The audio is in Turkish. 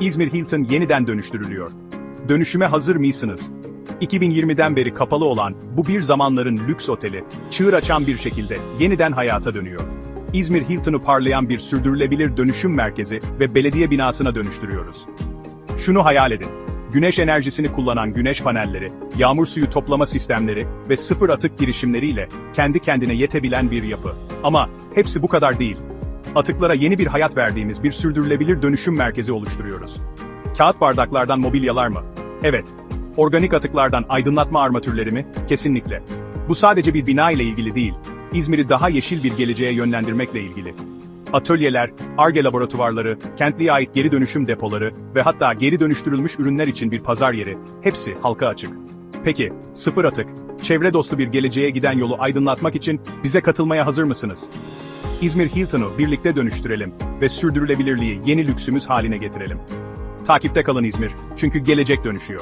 İzmir Hilton yeniden dönüştürülüyor. Dönüşüme hazır mısınız? 2020'den beri kapalı olan bu bir zamanların lüks oteli, çığır açan bir şekilde yeniden hayata dönüyor. İzmir Hilton'u parlayan bir sürdürülebilir dönüşüm merkezi ve belediye binasına dönüştürüyoruz. Şunu hayal edin. Güneş enerjisini kullanan güneş panelleri, yağmur suyu toplama sistemleri ve sıfır atık girişimleriyle kendi kendine yetebilen bir yapı. Ama hepsi bu kadar değil. Atıklara yeni bir hayat verdiğimiz bir sürdürülebilir dönüşüm merkezi oluşturuyoruz. Kağıt bardaklardan mobilyalar mı? Evet. Organik atıklardan aydınlatma armatürleri mi? Kesinlikle. Bu sadece bir bina ile ilgili değil. İzmir'i daha yeşil bir geleceğe yönlendirmekle ilgili. Atölyeler, ARGE laboratuvarları, kentliğe ait geri dönüşüm depoları ve hatta geri dönüştürülmüş ürünler için bir pazar yeri, hepsi halka açık. Peki, sıfır atık, çevre dostu bir geleceğe giden yolu aydınlatmak için bize katılmaya hazır mısınız? İzmir Hilton'u birlikte dönüştürelim ve sürdürülebilirliği yeni lüksümüz haline getirelim. Takipte kalın İzmir, çünkü gelecek dönüşüyor.